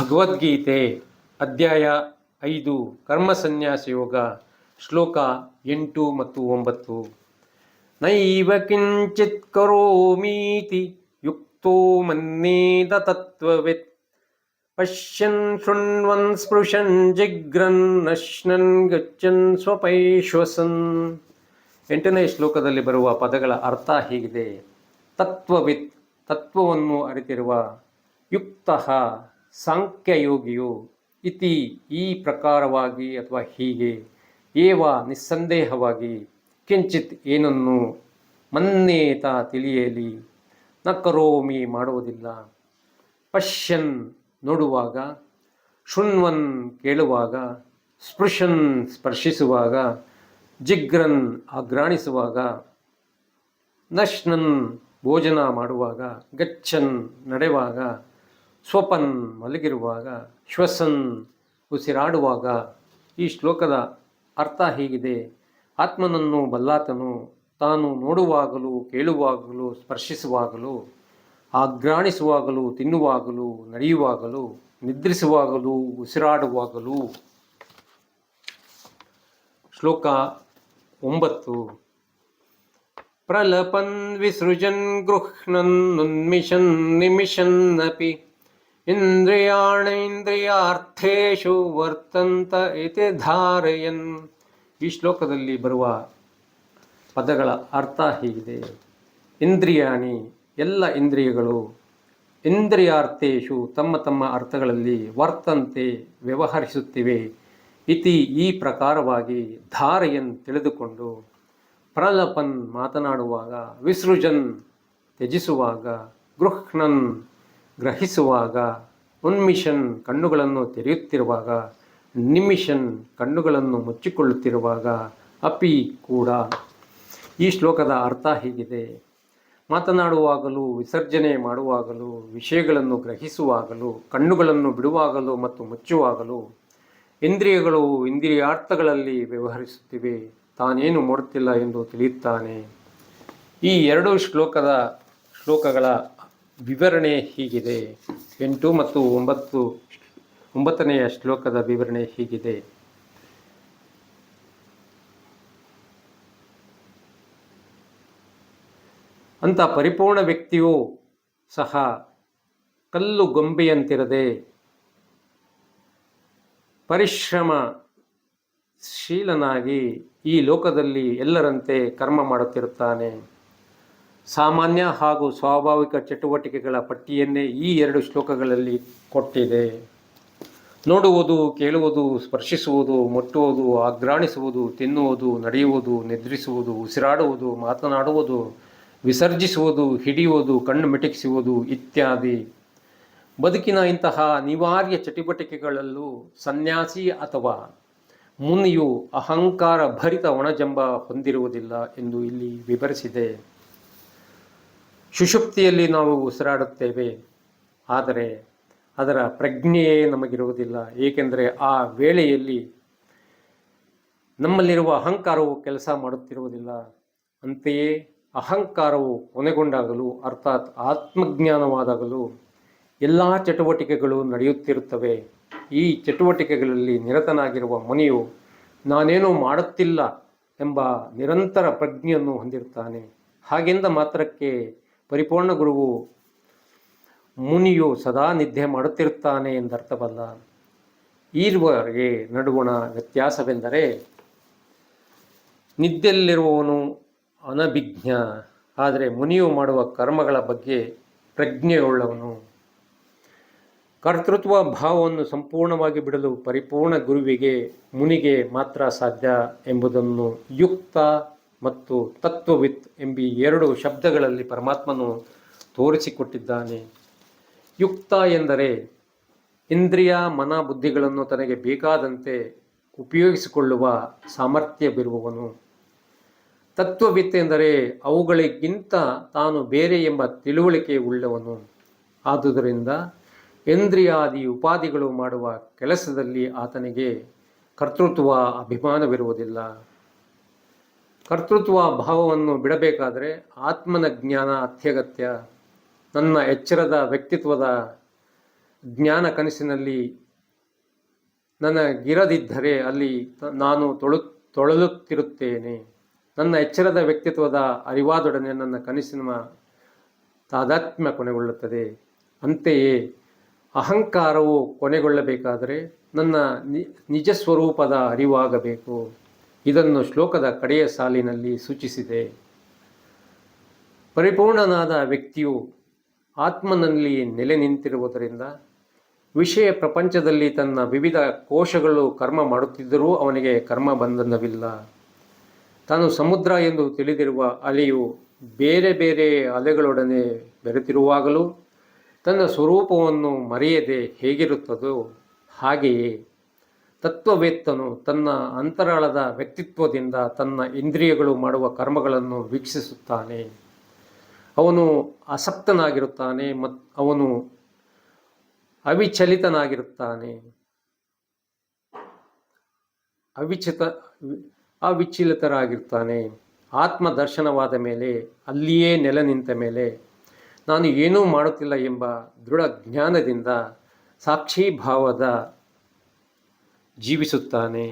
ಭಗವದ್ಗೀತೆ ಅಧ್ಯಾಯ ಐದು ಕರ್ಮ ಸನ್ಯಾಸ ಯೋಗ ಶ್ಲೋಕ ಎಂಟು ಮತ್ತು ಒಂಬತ್ತು. ನೈವ ಕಿಂಚಿತ್ ಕರೋಮೀತಿ ಯುಕ್ತೋ ಮನ್ನೇದ ತತ್ವವಿತ್. ಪಶ್ಯನ್ ಶೃಣ್ವನ್ ಸ್ಪೃಶನ್ ಜಿಗ್ರನ್ ನಶ್ನನ್ ಗಚ್ಚನ್ ಸ್ವಪೈಶ್ವಸನ್. ಎಂಟನೇ ಶ್ಲೋಕದಲ್ಲಿ ಬರುವ ಪದಗಳ ಅರ್ಥ ಹೀಗಿದೆ. ತತ್ವವಿತ್, ತತ್ವವನ್ನು ಅರಿತಿರುವ, ಯುಕ್ತ. ಸಾಂಖ್ಯಯೋಗಿಯು ಇತಿ ಈ ಪ್ರಕಾರವಾಗಿ ಅಥವಾ ಹೀಗೆ ಏವ ನಿಸ್ಸಂದೇಹವಾಗಿ ಕಿಂಚಿತ್ ಏನನ್ನು ಮನ್ನೇತ ತಿಳಿಯಲಿ ನ ಕರೋಮಿ ಮಾಡುವುದಿಲ್ಲ. ಪಶ್ಯನ್ ನೋಡುವಾಗ, ಶೃಣ್ವನ್ ಕೇಳುವಾಗ, ಸ್ಪೃಶನ್ ಸ್ಪರ್ಶಿಸುವಾಗ, ಜಿಗ್ರನ್ ಅಗ್ರಾಣಿಸುವಾಗ ನಶ್ನನ್ ಭೋಜನ ಮಾಡುವಾಗ, ಗಚ್ಚನ್ ನಡೆವಾಗ ಸ್ವಪನ್ ಮಲಗಿರುವಾಗ, ಶ್ವಸನ್ ಉಸಿರಾಡುವಾಗ ಈ ಶ್ಲೋಕದ ಅರ್ಥ ಹೀಗಿದೆ. ಆತ್ಮನನ್ನು ಬಲ್ಲಾತನು ತಾನು ನೋಡುವಾಗಲೂ, ಕೇಳುವಾಗಲೂ, ಸ್ಪರ್ಶಿಸುವಾಗಲೂ, ಆಘ್ರಾಣಿಸುವಾಗಲೂ, ತಿನ್ನುವಾಗಲೂ, ನಡೆಯುವಾಗಲೂ, ನಿದ್ರಿಸುವಾಗಲೂ, ಉಸಿರಾಡುವಾಗಲೂ. ಶ್ಲೋಕ ಒಂಬತ್ತು. ಪ್ರಲಪನ್ ವಿಸೃಜನ್ ಗೃಹ್ಣನ್ ಉನ್ಮಿಷನ್ ನಿಮಿಷನ್ನಪಿ ಇಂದ್ರಿಯಾಣೇಂದ್ರಿಯಾರ್ಥೇಶು ವರ್ತಂತ ಇತಿ ಧಾರಯನ್. ಈ ಶ್ಲೋಕದಲ್ಲಿ ಬರುವ ಪದಗಳ ಅರ್ಥ ಹೀಗಿದೆ. ಇಂದ್ರಿಯಾಣಿ, ಎಲ್ಲ ಇಂದ್ರಿಯಗಳು ಇಂದ್ರಿಯಾರ್ಥೇಶು ತಮ್ಮ ತಮ್ಮ ಅರ್ಥಗಳಲ್ಲಿ ವರ್ತಂತೆ ವ್ಯವಹರಿಸುತ್ತಿವೆ. ಇತಿ ಈ ಪ್ರಕಾರವಾಗಿ ಧಾರಯನ್ ತಿಳಿದುಕೊಂಡು ಪ್ರಲಪನ್ ಮಾತನಾಡುವಾಗ, ವಿಸೃಜನ್ ತ್ಯಜಿಸುವಾಗ, ಗೃಹ್ಣನ್ ಗ್ರಹಿಸುವಾಗ, ಉನ್ಮಿಷನ್ ಕಣ್ಣುಗಳನ್ನು ತೆರೆಯುತ್ತಿರುವಾಗ, ನಿಮಿಷನ್ ಕಣ್ಣುಗಳನ್ನು ಮುಚ್ಚಿಕೊಳ್ಳುತ್ತಿರುವಾಗ ಅಪಿ ಕೂಡ. ಈ ಶ್ಲೋಕದ ಅರ್ಥ ಹೀಗಿದೆ. ಮಾತನಾಡುವಾಗಲೂ, ವಿಸರ್ಜನೆ ಮಾಡುವಾಗಲೂ, ವಿಷಯಗಳನ್ನು ಗ್ರಹಿಸುವಾಗಲೂ, ಕಣ್ಣುಗಳನ್ನು ಬಿಡುವಾಗಲೂ ಮತ್ತು ಮುಚ್ಚುವಾಗಲೂ ಇಂದ್ರಿಯಗಳು ಇಂದ್ರಿಯಾರ್ಥಗಳಲ್ಲಿ ವ್ಯವಹರಿಸುತ್ತಿವೆ. ತಾನೇನು ಮಾಡುತ್ತಿಲ್ಲ ಎಂದು ತಿಳಿಯುತ್ತಾನೆ. ಈ ಎರಡು ಶ್ಲೋಕದ ಶ್ಲೋಕಗಳ ವಿವರಣೆ ಹೀಗಿದೆ. ಎಂಟು ಮತ್ತು ಒಂಬತ್ತು ಒಂಬತ್ತನೆಯ ಶ್ಲೋಕದ ವಿವರಣೆ ಹೀಗಿದೆ. ಅಂತ ಪರಿಪೂರ್ಣ ವ್ಯಕ್ತಿಯೂ ಸಹ ಕಲ್ಲು ಗೊಂಬೆಯಂತಿರದೆ ಪರಿಶ್ರಮ ಶೀಲನಾಗಿ ಈ ಲೋಕದಲ್ಲಿ ಎಲ್ಲರಂತೆ ಕರ್ಮ ಮಾಡುತ್ತಿರುತ್ತಾನೆ. ಸಾಮಾನ್ಯ ಹಾಗೂ ಸ್ವಾಭಾವಿಕ ಚಟುವಟಿಕೆಗಳ ಪಟ್ಟಿಯನ್ನೇ ಈ ಎರಡು ಶ್ಲೋಕಗಳಲ್ಲಿ ಕೊಟ್ಟಿದೆ. ನೋಡುವುದು, ಕೇಳುವುದು, ಸ್ಪರ್ಶಿಸುವುದು, ಮುಟ್ಟುವುದು, ಆಘ್ರಾಣಿಸುವುದು, ತಿನ್ನುವುದು, ನಡೆಯುವುದು, ನಿದ್ರಿಸುವುದು, ಉಸಿರಾಡುವುದು, ಮಾತನಾಡುವುದು, ವಿಸರ್ಜಿಸುವುದು, ಹಿಡಿಯುವುದು, ಕಣ್ಣು ಮಿಟಕಿಸುವುದು ಇತ್ಯಾದಿ. ಬದುಕಿನ ಇಂತಹ ಅನಿವಾರ್ಯ ಚಟುವಟಿಕೆಗಳಲ್ಲೂ ಸನ್ಯಾಸಿ ಅಥವಾ ಮುನಿಯು ಅಹಂಕಾರ ಭರಿತ ಒಣಜಂಬ ಹೊಂದಿರುವುದಿಲ್ಲ ಎಂದು ಇಲ್ಲಿ ವಿವರಿಸಿದೆ. ಸುಷುಪ್ತಿಯಲ್ಲಿ ನಾವು ಉಸಿರಾಡುತ್ತೇವೆ. ಆದರೆ ಅದರ ಪ್ರಜ್ಞೆಯೇ ನಮಗಿರುವುದಿಲ್ಲ. ಏಕೆಂದರೆ ಆ ವೇಳೆಯಲ್ಲಿ ನಮ್ಮಲ್ಲಿರುವ ಅಹಂಕಾರವು ಕೆಲಸ ಮಾಡುತ್ತಿರುವುದಿಲ್ಲ. ಅಂತೆಯೇ ಅಹಂಕಾರವು ಕೊನೆಗೊಂಡಾಗಲೂ, ಅರ್ಥಾತ್ ಆತ್ಮಜ್ಞಾನವಾದಾಗಲೂ ಎಲ್ಲ ಚಟುವಟಿಕೆಗಳು ನಡೆಯುತ್ತಿರುತ್ತವೆ. ಈ ಚಟುವಟಿಕೆಗಳಲ್ಲಿ ನಿರತನಾಗಿರುವ ಮುನಿಯು, ನಾನೇನೂ ಮಾಡುತ್ತಿಲ್ಲ ಎಂಬ ನಿರಂತರ ಪ್ರಜ್ಞೆಯನ್ನು ಹೊಂದಿರುತ್ತಾನೆ. ಹಾಗೆಂದ ಮಾತ್ರಕ್ಕೆ ಪರಿಪೂರ್ಣ ಗುರುವು ಮುನಿಯು ಸದಾ ನಿದ್ದೆ ಮಾಡುತ್ತಿರುತ್ತಾನೆ ಎಂದರ್ಥವಲ್ಲ ಈರುವರೆಗೆ ನಡುವಣ ವ್ಯತ್ಯಾಸವೆಂದರೆ ನಿದ್ದೆಯಲ್ಲಿರುವವನು ಅನಭಿಜ್ಞ, ಆದರೆ ಮುನಿಯು ಮಾಡುವ ಕರ್ಮಗಳ ಬಗ್ಗೆ ಪ್ರಜ್ಞೆಯುಳ್ಳವನು. ಕರ್ತೃತ್ವ ಭಾವವನ್ನು ಸಂಪೂರ್ಣವಾಗಿ ಬಿಡಲು ಪರಿಪೂರ್ಣ ಗುರುವಿಗೆ, ಮುನಿಗೆ ಮಾತ್ರ ಸಾಧ್ಯ ಎಂಬುದನ್ನು ಯುಕ್ತ ಮತ್ತು ತತ್ವವಿತ್ ಎಂಬಿ ಎರಡು ಶಬ್ದಗಳಲ್ಲಿ ಪರಮಾತ್ಮನು ತೋರಿಸಿಕೊಟ್ಟಿದ್ದಾನೆ. ಯುಕ್ತ ಎಂದರೆ ಇಂದ್ರಿಯ ಮನ ಬುದ್ಧಿಗಳನ್ನು ತನಗೆ ಬೇಕಾದಂತೆ ಉಪಯೋಗಿಸಿಕೊಳ್ಳುವ ಸಾಮರ್ಥ್ಯವಿರುವವನು. ತತ್ವವಿತ್ ಎಂದರೆ ಅವುಗಳಿಗಿಂತ ತಾನು ಬೇರೆ ಎಂಬ ತಿಳುವಳಿಕೆ ಉಳ್ಳವನು. ಆದುದರಿಂದ ಇಂದ್ರಿಯಾದಿ ಉಪಾಧಿಗಳು ಮಾಡುವ ಕೆಲಸದಲ್ಲಿ ಆತನಿಗೆ ಕರ್ತೃತ್ವ ಅಭಿಮಾನವಿರುವುದಿಲ್ಲ. ಕರ್ತೃತ್ವ ಭಾವವನ್ನು ಬಿಡಬೇಕಾದರೆ ಆತ್ಮನ ಜ್ಞಾನ ಅತ್ಯಗತ್ಯ, ನನ್ನ ಎಚ್ಚರದ ವ್ಯಕ್ತಿತ್ವದ ಜ್ಞಾನ ಕನಸಿನಲ್ಲಿ ನನಗಿರದಿದ್ದರೆ ಅಲ್ಲಿ ನಾನು ತೊಳು, ತೊಳಲುತ್ತಿರುತ್ತೇನೆ. ನನ್ನ ಎಚ್ಚರದ ವ್ಯಕ್ತಿತ್ವದ ಅರಿವಾದೊಡನೆ ನನ್ನ ಕನಸಿನ ತಾದಾತ್ಮ್ಯ ಕೊನೆಗೊಳ್ಳುತ್ತದೆ. ಅಂತೆಯೇ ಅಹಂಕಾರವು ಕೊನೆಗೊಳ್ಳಬೇಕಾದರೆ ನನ್ನ ನಿಜ ಸ್ವರೂಪದ ಅರಿವಾಗಬೇಕು. ಇದನ್ನು ಶ್ಲೋಕದ ಕಡೆಯ ಸಾಲಿನಲ್ಲಿ ಸೂಚಿಸಿದೆ. ಪರಿಪೂರ್ಣನಾದ ವ್ಯಕ್ತಿಯು ಆತ್ಮನಲ್ಲಿ ನೆಲೆ ನಿಂತಿರುವುದರಿಂದ ವಿಷಯ ಪ್ರಪಂಚದಲ್ಲಿ ತನ್ನ ವಿವಿಧ ಕೋಶಗಳು ಕರ್ಮ ಮಾಡುತ್ತಿದ್ದರೂ ಅವನಿಗೆ ಕರ್ಮ ಬಂಧನವಿಲ್ಲ. ತಾನು ಸಮುದ್ರ ಎಂದು ತಿಳಿದಿರುವ ಅಲೆಯು ಬೇರೆ ಬೇರೆ ಅಲೆಗಳೊಡನೆ ಬೆರೆತಿರುವಾಗಲೂ ತನ್ನ ಸ್ವರೂಪವನ್ನು ಮರೆಯದೆ ಹೇಗಿರುತ್ತದೋ ಹಾಗೆಯೇ ತತ್ವವೇತ್ತನು ತನ್ನ ಅಂತರಾಳದ ವ್ಯಕ್ತಿತ್ವದಿಂದ ತನ್ನ ಇಂದ್ರಿಯಗಳು ಮಾಡುವ ಕರ್ಮಗಳನ್ನು ವೀಕ್ಷಿಸುತ್ತಾನೆ. ಅವನು ಅಸಕ್ತನಾಗಿರುತ್ತಾನೆ ಮತ್ತು ಅವನು ಅವಿಚಲಿತನಾಗಿರುತ್ತಾನೆ. ಅವಿಚಿತ ಅವಿಚಲಿತರಾಗಿರ್ತಾನೆ. ಆತ್ಮ ದರ್ಶನವಾದ ಮೇಲೆ, ಅಲ್ಲಿಯೇ ನೆಲೆ ನಿಂತ ಮೇಲೆ, ನಾನು ಏನೂ ಮಾಡುತ್ತಿಲ್ಲ ಎಂಬ ದೃಢ ಜ್ಞಾನದಿಂದ ಸಾಕ್ಷೀಭಾವದ ಜೀವಿಸುತ್ತಾನೆ